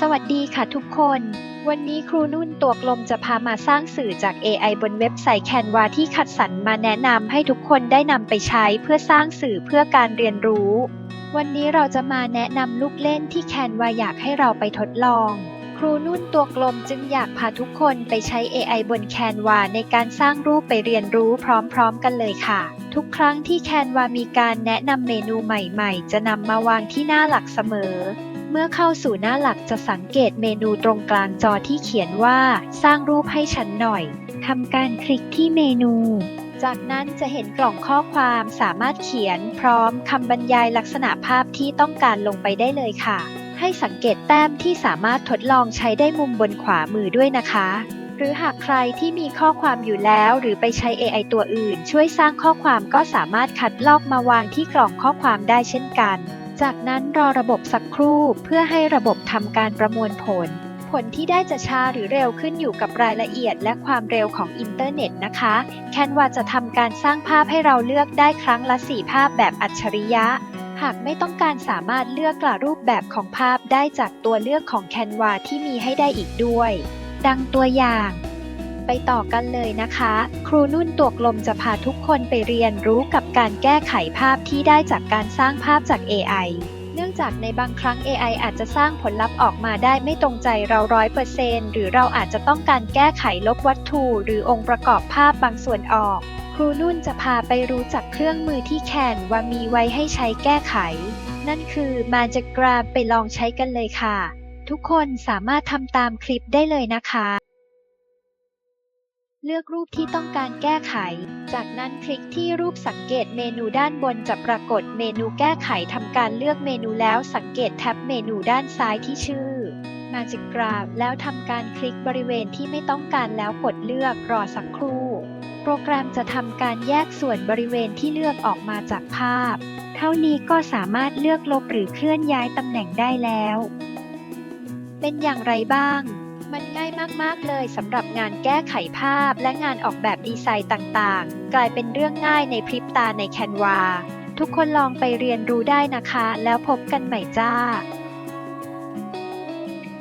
สวัสดีค่ะทุกคน วันนี้ครูนุ่นตัวกลมจะพามาสร้างสื่อจาก AI บนเว็บไซต์ Canva ที่คัดสรรมาแนะนำให้ทุกคนได้นำไปใช้เพื่อสร้างสื่อเพื่อการเรียนรู้ วันนี้เราจะมาแนะนำลูกเล่นที่ Canva อยากให้เราไปทดลอง ครูนุ่นตัวกลมจึงอยากพาทุกคนไปใช้ AI บน Canva ในการสร้างรูปไปเรียนรู้พร้อมๆกันเลยค่ะ ทุกครั้งที่ Canva มีการแนะนำเมนูใหม่ ๆ จะนำมาวางที่หน้าหลักเสมอ มื่อเข้าสู่หน้าหลักจะสังเกตเมนูตรงกลางจอที่เขียนว่า สร้างรูปให้ฉันหน่อย ทำการคลิกที่เมนู จากนั้นจะเห็นกล่องข้อความสามารถเขียน พร้อมคำบรรยายลักษณะภาพที่ต้องการลงไปได้เลยค่ะ ให้สังเกตแต้มที่สามารถทดลองใช้ได้มุมบนขวามือด้วยนะคะหรือหากใครที่มีข้อความอยู่แล้วหรือไปใช้ AI ตัวอื่น ช่วยสร้างข้อความก็สามารถคัดลอกมาวางที่กล่องข้อความได้เช่นกัน จากนั้นรอระบบสักครู่เพื่อให้ระบบทำการประมวลผล ผลที่ได้จะช้าหรือเร็วขึ้นอยู่กับรายละเอียดและความเร็วของอินเทอร์เน็ตนะคะ แคนวาจะทำการสร้างภาพให้เราเลือกได้ครั้งละ 4 ภาพแบบอัจฉริยะ หากไม่ต้องการสามารถเลือกกล่ารูปแบบของภาพได้จากตัวเลือกของแคนวาที่มีให้ได้อีกด้วย ดังตัวอย่าง ไปต่อกันเลยนะคะ ครูนุ่นตัวกลมจะพาทุกคนไปเรียนรู้กับการแก้ไขภาพที่ได้จากการสร้างภาพจาก AI เนื่องจากในบางครั้ง AI อาจจะสร้างผลลัพธ์ออกมาได้ไม่ตรงใจเราร้อยเปอร์เซนหรือเราอาจจะต้องการแก้ไขลบวัตถุ หรือองค์ประกอบภาพบางส่วนออก ครูนุ่นจะพาไปรู้จักเครื่องมือที่แคนว่ามีไว้ให้ใช้แก้ไข นั่นคือมาจะกราไปลองใช้กันเลยค่ะ ทุกคนสามารถทำตามคลิปได้เลยนะคะ เลือกรูปที่ต้องการแก้ไข จากนั้นคลิกที่รูปสังเกตเมนูด้านบนจะปรากฏเมนูแก้ไขทำการเลือกเมนูแล้วสังเกตแท็บเมนูด้านซ้ายที่ชื่อ Magic Graph แล้วทำการคลิกบริเวณที่ไม่ต้องการแล้วกดเลือกรอสักครู่ โปรแกรมจะทำการแยกส่วนบริเวณที่เลือกออกมาจากภาพ เท่านี้ก็สามารถเลือกลบหรือเคลื่อนย้ายตำแหน่งได้แล้ว เป็นอย่างไรบ้าง มันง่ายมาก ๆ เลยสำหรับงานแก้ไขภาพและงานออกแบบดีไซน์ต่างๆ กลายเป็นเรื่องง่ายในพริบตาในแคนวา ทุกคนลองไปเรียนรู้ได้นะคะ แล้วพบกันใหม่จ้า